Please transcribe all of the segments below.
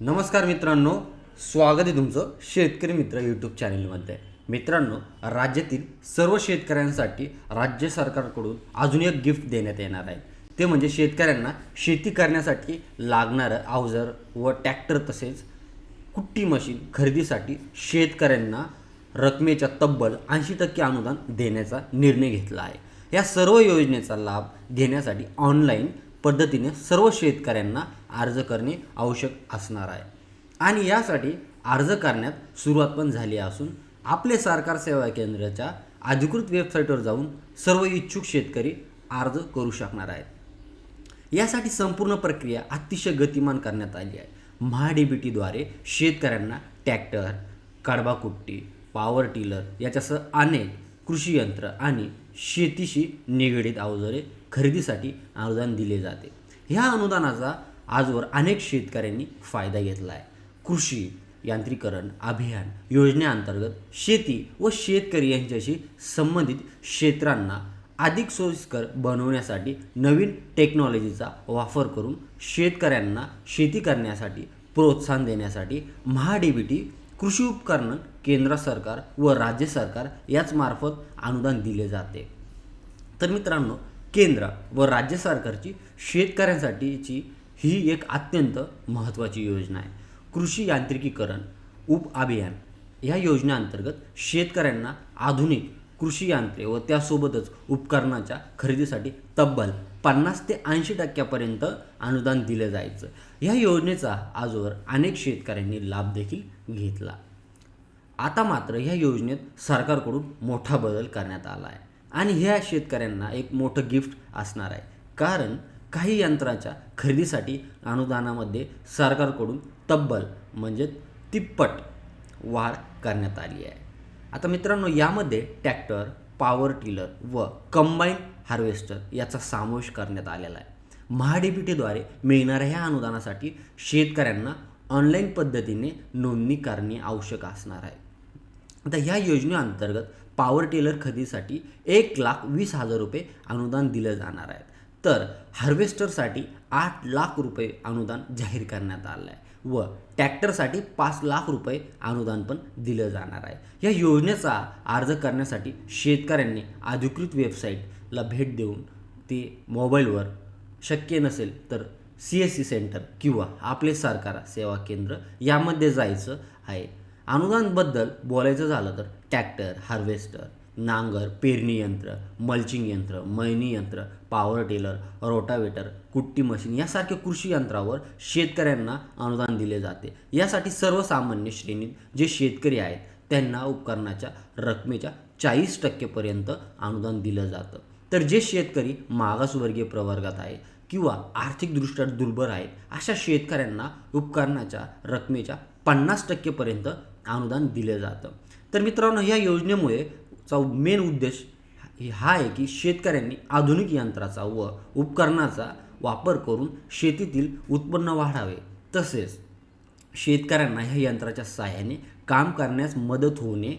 नमस्कार मित्रांनो स्वागत आहे तुमचं शेतकरी मित्र यूट्यूब चॅनलमध्ये मित्रांनो राज्यातील सर्व शेतकऱ्यांसाठी राज्य सरकारकडून अजून एक गिफ्ट देण्यात येणार आहे. ते म्हणजे शेतकऱ्यांना शेती करण्यासाठी लागणारं अवजार व टॅक्टर तसेच कुट्टी मशीन खरेदीसाठी शेतकऱ्यांना रकमेच्या तब्बल ऐंशी टक्के अनुदान देण्याचा निर्णय घेतला आहे. या सर्व योजनेचा लाभ घेण्यासाठी ऑनलाईन पद्धतीने सर्व शेतकऱ्यांना अर्ज करणे आवश्यक असणार आहे. आणि यासाठी अर्ज करण्यात सुरुवात पण झाली असून आपले सरकार सेवा केंद्राच्या अधिकृत वेबसाईटवर जाऊन सर्व इच्छुक शेतकरी अर्ज करू शकणार आहेत. यासाठी संपूर्ण प्रक्रिया अतिशय गतिमान करण्यात आली आहे. महाडीबीटीद्वारे शेतकऱ्यांना ट्रॅक्टर कडबाकुट्टी पॉवर टिलर याच्यासह अनेक कृषी यंत्र आणि शेतीशी निगडीत अवजारे खरेदीसाठी अनुदान दिले जाते. ह्या अनुदानाचा आजवर अनेक शेतकऱ्यांनी फायदा घेतला आहे. कृषी यांत्रिकरण अभियान योजनेअंतर्गत शेती व शेतकरी यांच्याशी संबंधित क्षेत्रांना अधिक सोयीस्कर बनवण्यासाठी नवीन टेक्नॉलॉजीचा वापर करून शेतकऱ्यांना शेती करण्यासाठी प्रोत्साहन देण्यासाठी महाडीबीटी कृषी उपकरण केंद्र सरकार व राज्य सरकार याच मार्फत अनुदान दिले जाते. तर मित्रांनो केंद्र व राज्य सरकारची शेतकऱ्यांसाठीची ही एक अत्यंत महत्त्वाची योजना आहे. कृषी यांत्रिकीकरण उप अभियान या योजनेअंतर्गत शेतकऱ्यांना आधुनिक कृषी यंत्रे व त्यासोबतच उपकरणाच्या खरेदीसाठी तब्बल पन्नास ते ऐंशी टक्क्यापर्यंत अनुदान दिलं जायचं. या योजनेचा आजवर अनेक शेतकऱ्यांनी लाभ देखील घेतला. आता मात्र ह्या योजनेत सरकारकडून मोठा बदल करण्यात आला आहे. आणि ह्या शेतकऱ्यांना एक मोठं गिफ्ट असणार आहे. कारण काही यंत्राच्या खरेदीसाठी अनुदानामध्ये सरकारकडून तब्बल म्हणजे तिप्पट वाढ करण्यात आली आहे. आता मित्रांनो यामध्ये ट्रॅक्टर पॉवर टिलर व कंबाईन हार्वेस्टर याचा समावेश करण्यात आलेला आहे. महाडीपीटीद्वारे मिळणाऱ्या ह्या अनुदानासाठी शेतकऱ्यांना ऑनलाईन पद्धतीने नोंदणी करणे आवश्यक असणार आहे. आता ह्या योजनेअंतर्गत पॉवर टेलर खरेदीसाठी एक लाख वीस हजार रुपये अनुदान दिलं जाणार आहे. तर हार्वेस्टरसाठी आठ लाख रुपये अनुदान जाहीर करण्यात आलं आहे व टॅक्टरसाठी पाच लाख रुपये अनुदान पण दिलं जाणार आहे. या योजनेचा अर्ज करण्यासाठी शेतकऱ्यांनी अधिकृत वेबसाईटला भेट देऊन ते मोबाईलवर शक्य नसेल तर सी एस सी सेंटर किंवा आपले सरकार सेवा केंद्र यामध्ये जायचं आहे. अनुदानबद्दल बोलायचं झालं तर ट्रॅक्टर हार्वेस्टर नांगर पेरणी यंत्र मल्चिंग यंत्र मळणी यंत्र पॉवर टेलर रोटावेटर कुट्टी मशीन यासारख्या कृषी यंत्रावर शेतकऱ्यांना अनुदान दिले जाते. यासाठी सर्वसामान्य श्रेणीत जे शेतकरी आहेत त्यांना उपकरणाच्या रकमेच्या चाळीस टक्केपर्यंत अनुदान दिलं जातं. तर जे शेतकरी मागासवर्गीय प्रवर्गात आहे किंवा आर्थिकदृष्ट्या दुर्बल आहेत अशा शेतकऱ्यांना उपकरणाच्या रकमेच्या पन्नास टक्केपर्यंत अनुदान दिलं जातं. तर मित्रांनो या योजनेमुळे चा मेन उद्देश हा आहे की शेतकऱ्यांनी आधुनिक यंत्राचा व उपकरणाचा वापर करून शेतीतील उत्पन्न वाढावे. तसेच शेतकऱ्यांना ह्या यंत्राच्या सहाय्याने काम करण्यास मदत होणे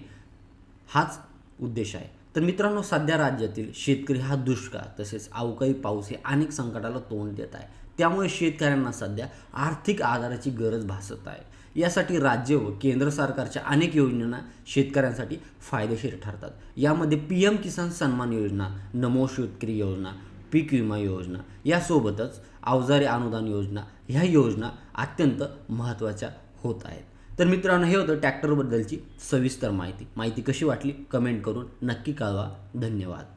हाच उद्देश आहे. तर मित्रांनो सध्या राज्यातील शेतकरी हा दुष्काळ तसेच अवकाळी पाऊस हे अनेक संकटाला तोंड देत आहे. त्यामुळे शेतकऱ्यांना सध्या आर्थिक आधाराची गरज भासत आहे. यासाठी राज्य व केंद्र सरकारच्या अनेक योजना शेतकऱ्यांसाठी फायदेशीर ठरतात. यामध्ये पी एम किसान सन्मान योजना नमो शेतकरी योजना पीक विमा योजना यासोबतच अवजारे अनुदान योजना ह्या योजना अत्यंत महत्त्वाच्या होत आहेत. तर मित्रांनो हे होतं ट्रॅक्टरबद्दलची सविस्तर माहिती. माहिती कशी वाटली? कमेंट करून नक्की कळवा. धन्यवाद.